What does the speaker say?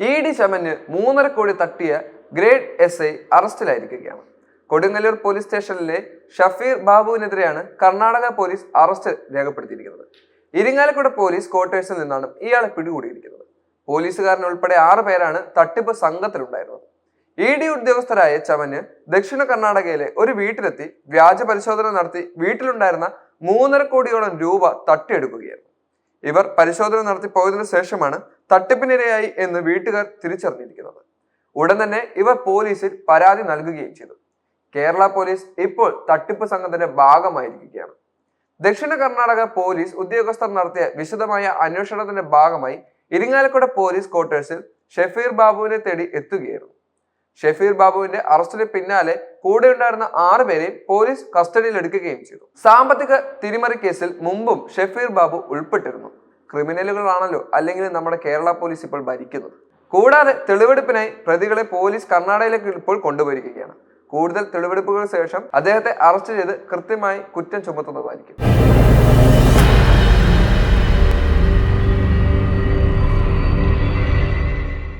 E D ശമന് മൂന്നര കോടി തട്ടിയ ഗ്രേഡ് എസ് ഐ അറസ്റ്റിലായിരിക്കുകയാണ്. കൊടുങ്ങല്ലൂർ പോലീസ് സ്റ്റേഷനിലെ ഷഫീർ ബാബുവിനെതിരെയാണ് കർണാടക പോലീസ് അറസ്റ്റ് രേഖപ്പെടുത്തിയിരിക്കുന്നത്. ഇരിങ്ങാലക്കുട പോലീസ് ക്വാർട്ടേഴ്സിൽ നിന്നാണ് ഇയാളെ പിടികൂടിയിരിക്കുന്നത്. പോലീസുകാരൻ ഉൾപ്പെടെ ആറ് പേരാണ് തട്ടിപ്പ് സംഘത്തിലുണ്ടായിരുന്നത്. ഇ ഡി ഉദ്യോഗസ്ഥരായ ചമന് ദക്ഷിണ കർണാടകയിലെ ഒരു വീട്ടിലെത്തി വ്യാജ പരിശോധന നടത്തി വീട്ടിലുണ്ടായിരുന്ന മൂന്നര കോടിയോളം രൂപ തട്ടിയെടുക്കുകയായിരുന്നു. ഇവർ പരിശോധന നടത്തി പോയതിനു ശേഷമാണ് തട്ടിപ്പിനിരയായി എന്ന് വീട്ടുകാർ തിരിച്ചറിഞ്ഞിരിക്കുന്നത്. ഉടൻ തന്നെ ഇവർ പോലീസിൽ പരാതി നൽകുകയും ചെയ്തു. കേരള പോലീസ് ഇപ്പോൾ തട്ടിപ്പ് സംഘത്തിന്റെ ഭാഗമായിരിക്കുകയാണ്. ദക്ഷിണ കർണാടക പോലീസ് ഉദ്യോഗസ്ഥർ നടത്തിയ വിശദമായ അന്വേഷണത്തിന്റെ ഭാഗമായി ഇരിങ്ങാലക്കുട പോലീസ് ക്വാർട്ടേഴ്സിൽ ഷെഫീർ ബാബുവിനെ തേടി എത്തുകയായിരുന്നു. ഷെഫീർ ബാബുവിന്റെ അറസ്റ്റിന് പിന്നാലെ കൂടെ ഉണ്ടായിരുന്ന ആറ് പേരെയും പോലീസ് കസ്റ്റഡിയിൽ എടുക്കുകയും ചെയ്തു. സാമ്പത്തിക തിരിമറി കേസിൽ മുമ്പും ഷെഫീർ ബാബു ഉൾപ്പെട്ടിരുന്നു. ക്രിമിനലുകളാണല്ലോ അല്ലെങ്കിൽ നമ്മുടെ കേരള പോലീസ് ഇപ്പോൾ ഭരിക്കുന്നത്. കൂടാതെ തെളിവെടുപ്പിനായി പ്രതികളെ പോലീസ് കർണാടകയിലേക്ക് ഇപ്പോൾ കൊണ്ടുവരികയാണ്. കൂടുതൽ തെളിവെടുപ്പുകൾക്ക് ശേഷം അദ്ദേഹത്തെ അറസ്റ്റ് ചെയ്ത് കൃത്യമായി കുറ്റം ചുമത്തുന്നതായിരിക്കും.